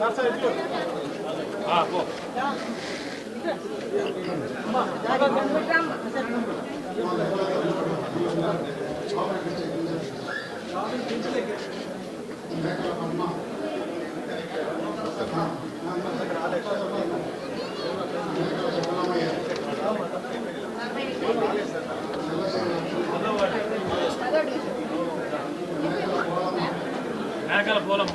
పడుకో పెద్దామె. ఆ, పో. వెనకాల పోలమ్మ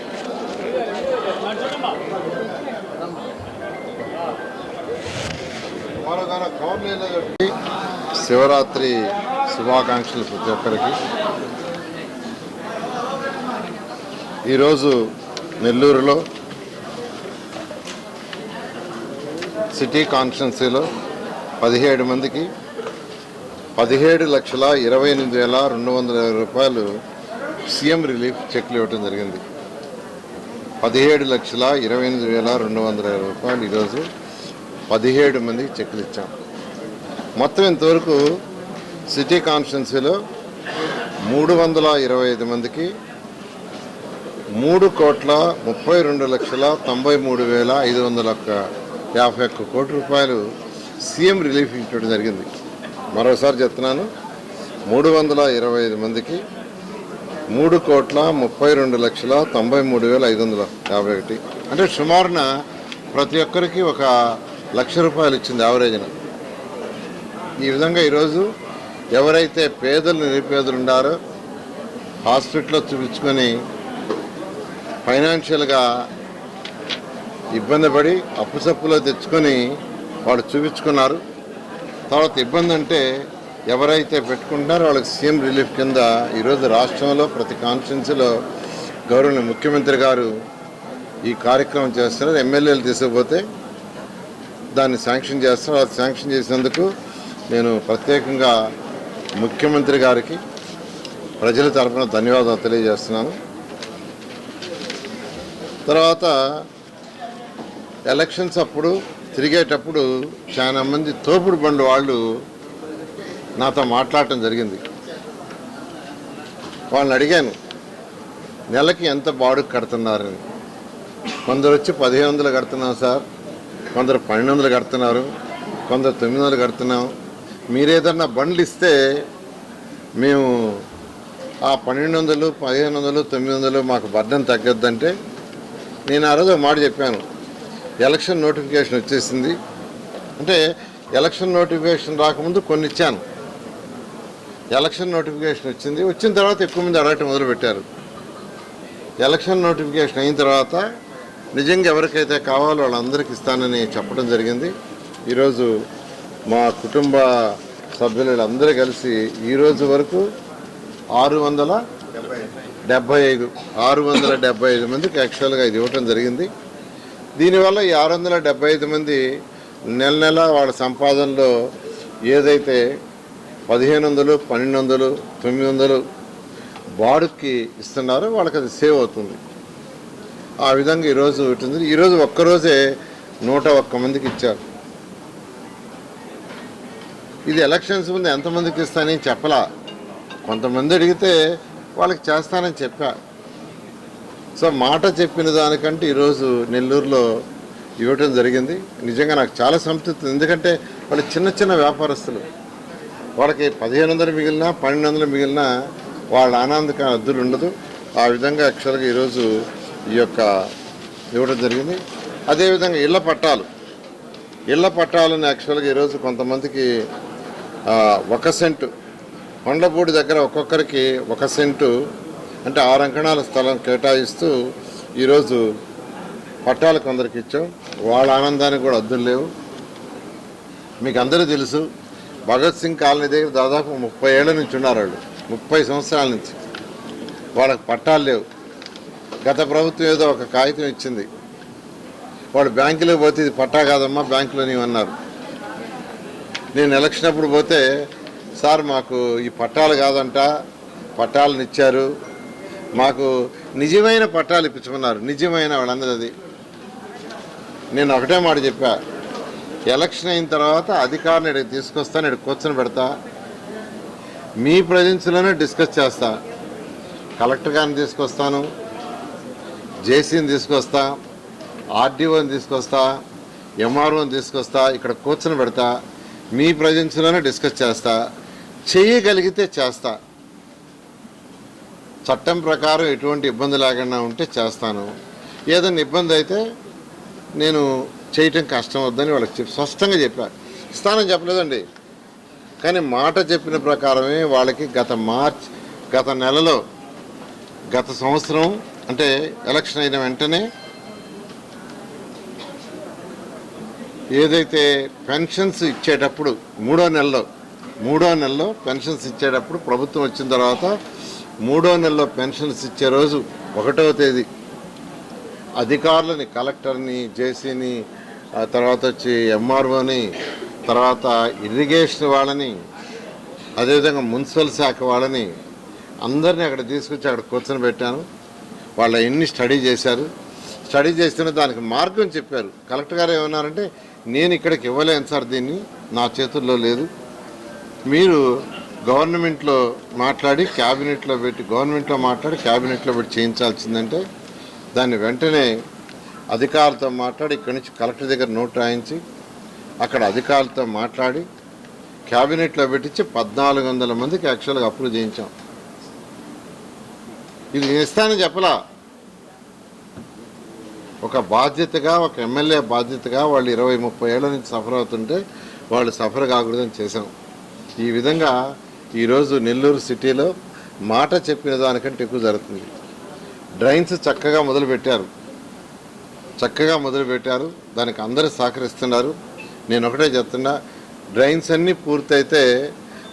శివరాత్రి శుభాకాంక్షలు ప్రతి ఒక్కరికి. ఈరోజు నెల్లూరులో సిటీ కాన్స్టిట్యున్సీలో పదిహేడు మందికి పదిహేడు లక్షల ఇరవై ఎనిమిది వేల రెండు వందల రూపాయలు సీఎం రిలీఫ్ చెక్లు ఇవ్వటం జరిగింది. పదిహేడు లక్షల ఇరవై ఎనిమిది వేల రెండు వందల ఇరవై రూపాయలు ఈరోజు పదిహేడు మందికి చెక్కులు ఇచ్చాం. మొత్తం ఇంతవరకు సిటీ కాన్స్టిట్యున్సీలో మూడు వందల ఇరవై ఐదు మందికి మూడు కోట్ల ముప్పై రెండు లక్షల తొంభై మూడు వేల ఐదు వందల ఒక్క యాభై ఒక్క కోటి రూపాయలు సీఎం రిలీఫ్ ఇవ్వడం జరిగింది. మరోసారి చెప్తున్నాను మూడు వందల ఇరవై ఐదు మందికి మూడు కోట్ల ముప్పై రెండు లక్షల తొంభై మూడు వేల ఐదు వందల యాభై ఒకటి. అంటే సుమారున ప్రతి ఒక్కరికి ఒక లక్ష రూపాయలు ఇచ్చింది యావరేజ్న. ఈ విధంగా ఈరోజు ఎవరైతే పేదలు నిరుపేదలు ఉండారో హాస్పిటల్లో చూపించుకొని ఫైనాన్షియల్గా ఇబ్బంది పడి అప్పు సప్పులో తెచ్చుకొని వాళ్ళు చూపించుకున్నారు. తర్వాత ఇబ్బంది అంటే ఎవరైతే పెట్టుకుంటున్నారో వాళ్ళకి సీఎం రిలీఫ్ కింద ఈరోజు రాష్ట్రంలో ప్రతి కాన్స్టిట్యున్సీలో గౌరవనీయ ముఖ్యమంత్రి గారు ఈ కార్యక్రమం చేస్తున్నారు. ఎమ్మెల్యేలు తీసుకుపోతే దాన్ని శాంక్షన్ చేస్తారు. అది శాంక్షన్ చేసినందుకు నేను ప్రత్యేకంగా ముఖ్యమంత్రి గారికి ప్రజల తరఫున ధన్యవాదాలు తెలియజేస్తున్నాను. తర్వాత ఎలక్షన్స్ అప్పుడు తిరిగేటప్పుడు చాలా మంది తోపుడు బండి వాళ్ళు నాతో మాట్లాడటం జరిగింది. వాళ్ళని అడిగాను నెలకి ఎంత బాడుగు కడుతున్నారని? కొందరు వచ్చి పదిహేను వందలు కడుతున్నాం సార్ కొందరు పన్నెండు వందలు కడుతున్నారు కొందరు తొమ్మిది వందలు కడుతున్నాం. మీరేదన్నా బండ్లు ఇస్తే మేము ఆ పన్నెండు వందలు పదిహేను వందలు తొమ్మిది వందలు మాకు బర్ధం తగ్గద్దంటే నేను ఆ రోజు మాట చెప్పాను. ఎలక్షన్ నోటిఫికేషన్ వచ్చేసింది. అంటే ఎలక్షన్ నోటిఫికేషన్ రాకముందు కొన్ని ఇచ్చాను ఎలక్షన్ నోటిఫికేషన్ వచ్చింది. వచ్చిన తర్వాత ఎక్కువ మంది అడగటం మొదలుపెట్టారు ఎలక్షన్ నోటిఫికేషన్ అయిన తర్వాత నిజంగా ఎవరికైతే కావాలో వాళ్ళందరికీ ఇస్తానని చెప్పడం జరిగింది. ఈరోజు మా కుటుంబ సభ్యులు అందరూ కలిసి ఈరోజు వరకు ఆరు వందల డెబ్బై ఐదు ఆరు వందల డెబ్బై ఐదు మందికి యాక్చువల్గా ఇది ఇవ్వటం జరిగింది. దీనివల్ల ఈ ఆరు వందల డెబ్బై ఐదు మంది నెల నెల వాళ్ళ సంపాదనలో ఏదైతే పదిహేను వందలు పన్నెండు వందలు తొమ్మిది వందలు బాడుకి ఇస్తున్నారు వాళ్ళకి అది సేవ్ అవుతుంది. ఆ విధంగా ఈరోజు ఉంటుంది. ఈరోజు ఒక్కరోజే నూట ఒక్క మందికి ఇచ్చారు. ఇది ఎలక్షన్స్ ముందు ఎంతమందికి ఇస్తానని చెప్పలా. కొంతమంది అడిగితే వాళ్ళకి చేస్తానని చెప్పా. సో మాట చెప్పిన దానికంటే ఈరోజు నెల్లూరులో ఇవ్వటం జరిగింది. నిజంగా నాకు చాలా సంతృప్తి ఎందుకంటే వాళ్ళు చిన్న చిన్న వ్యాపారస్తులు. వాళ్ళకి పదిహేను వందలు మిగిలినా పన్నెండు వందలు మిగిలినా వాళ్ళ ఆనందక అద్దులు ఉండదు. ఆ విధంగా యాక్చువల్గా ఈరోజు ఈ యొక్క ఇవ్వడం జరిగింది. అదేవిధంగా ఇళ్ళ పట్టాలు. ఇళ్ళ పట్టాలను యాక్చువల్గా ఈరోజు కొంతమందికి ఒక సెంటు కొండపూడి దగ్గర ఒక్కొక్కరికి ఒక సెంటు అంటే ఆరు అంకణాల స్థలం కేటాయిస్తూ ఈరోజు పట్టాలు కొందరికి ఇచ్చాం. వాళ్ళ ఆనందానికి కూడా అద్దులు లేవు. మీకు అందరూ తెలుసు భగత్ సింగ్ కాలనీ దగ్గర దాదాపు ముప్పై ఏళ్ళ నుంచి ఉన్నారు వాళ్ళు. ముప్పై సంవత్సరాల నుంచి. వాళ్ళకి పట్టాలు లేవు. గత ప్రభుత్వం ఏదో ఒక కాగితం ఇచ్చింది. వాడు బ్యాంకులో పోతే ఇది పట్టా కాదమ్మా బ్యాంకులో అన్నారు. నేను ఎలక్షన్ అప్పుడు పోతే సార్ మాకు ఈ పట్టాలు కాదంట పట్టాలను ఇచ్చారు. మాకు నిజమైన పట్టాలు ఇప్పించమన్నారు. నిజమైన వాళ్ళందరూ అది నేను ఒకటే మాట చెప్పా. ఎలక్షన్ అయిన తర్వాత అధికారులు ఇక్కడికి తీసుకొస్తాను ఇక్కడ కూర్చొని పెడతా. మీ ప్రజెన్స్లోనే డిస్కస్ చేస్తా. కలెక్టర్ గారిని తీసుకొస్తాను జేసీని తీసుకొస్తా ఆర్డీఓని తీసుకొస్తా ఎంఆర్ఓని తీసుకొస్తా ఇక్కడ కూర్చొని పెడతా. మీ ప్రజెన్స్లోనే డిస్కస్ చేస్తా. చేయగలిగితే చేస్తా. చట్టం ప్రకారం ఎటువంటి ఇబ్బంది లేకుండా ఉంటే చేస్తాను. ఏదైనా ఇబ్బంది అయితే నేను చేయటం కష్టం వద్దని వాళ్ళకి చెప్పి స్పష్టంగా చెప్పారు. ఇస్తానని చెప్పలేదండి. కానీ మాట చెప్పిన ప్రకారమే వాళ్ళకి గత మార్చ్ గత నెలలో గత సంవత్సరం అంటే ఎలక్షన్ అయిన వెంటనే ఏదైతే పెన్షన్స్ ఇచ్చేటప్పుడు మూడో నెలలో మూడో నెలలో పెన్షన్స్ ఇచ్చేటప్పుడు ప్రభుత్వం వచ్చిన తర్వాత మూడో నెలలో పెన్షన్స్ ఇచ్చే రోజు ఒకటవ తేదీ అధికారులని కలెక్టర్ని జేసీని తర్వాత వచ్చి ఎంఆర్ఓని తర్వాత ఇరిగేషన్ వాళ్ళని అదేవిధంగా మున్సిపల్ శాఖ వాళ్ళని అందరినీ అక్కడ తీసుకొచ్చి అక్కడ కూర్చొని పెట్టాను. వాళ్ళ ఎన్ని స్టడీ చేశారు. స్టడీ చేస్తున్న దానికి మార్గం చెప్పారు. కలెక్టర్ గారు ఏమన్నారంటే నేను ఇక్కడికి ఇవ్వలేను సార్ దీన్ని నా చేతుల్లో లేదు. మీరు గవర్నమెంట్లో మాట్లాడి క్యాబినెట్లో పెట్టి గవర్నమెంట్లో మాట్లాడి క్యాబినెట్లో పెట్టి చేయించాల్సిందంటే దాన్ని వెంటనే అధికారులతో మాట్లాడి ఇక్కడి నుంచి కలెక్టర్ దగ్గర నోట్ రాయించి అక్కడ అధికారులతో మాట్లాడి క్యాబినెట్లో పెట్టించి పద్నాలుగు వందల మందికి యాక్చువల్గా అప్రూవ్ చేయించాం. ఇది నేను ఇస్తానని చెప్పలా. ఒక బాధ్యతగా ఒక ఎమ్మెల్యే బాధ్యతగా వాళ్ళు ఇరవై ముప్పై ఏళ్ళ నుంచి సఫర్ అవుతుంటే వాళ్ళు సఫర్ కాకూడదని చేశాం. ఈ విధంగా ఈరోజు నెల్లూరు సిటీలో మాట చెప్పిన దానికంటే ఎక్కువ జరుగుతుంది. డ్రైన్స్ చక్కగా మొదలుపెట్టారు. చక్కగా మొదలుపెట్టారు. దానికి అందరూ సహకరిస్తున్నారు. నేను ఒకటే చెప్తున్నా డ్రైన్స్ అన్నీ పూర్తయితే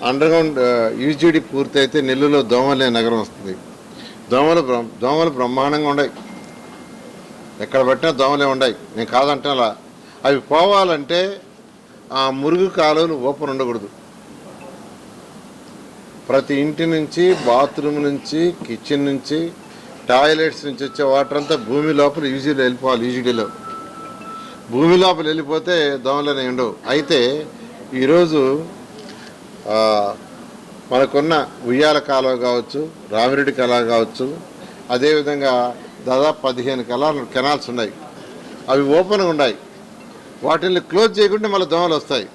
అండర్గ్రౌండ్ యూజీడీ పూర్తయితే నెల్లూరులో దోమలే నగరం వస్తుంది. దోమలు దోమలు బ్రహ్మాండంగా ఉన్నాయి ఎక్కడ పెట్టినా దోమలే ఉన్నాయి నేను కాదంటాలా అవి పోవాలంటే ఆ మురుగు కాలువలు ఓపెన్ ఉండకూడదు. ప్రతి ఇంటి నుంచి బాత్రూమ్ నుంచి కిచెన్ నుంచి టాయిలెట్స్ నుంచి వచ్చే వాటర్ అంతా భూమి లోపల ఈజీలో వెళ్ళిపోవాలి ఈజీడీలో భూమి లోపల వెళ్ళిపోతే దోమలనే ఉండవు. అయితే ఈరోజు మనకున్న ఉయ్యాల కాలువ కావచ్చు రామిరెడ్డి కాలువ కావచ్చు అదేవిధంగా దాదాపు పదిహేను కలాలు కెనాల్స్ ఉన్నాయి. అవి ఓపెన్గా ఉన్నాయి. వాటిని క్లోజ్ చేయకుంటే మళ్ళీ దోమలు వస్తాయి.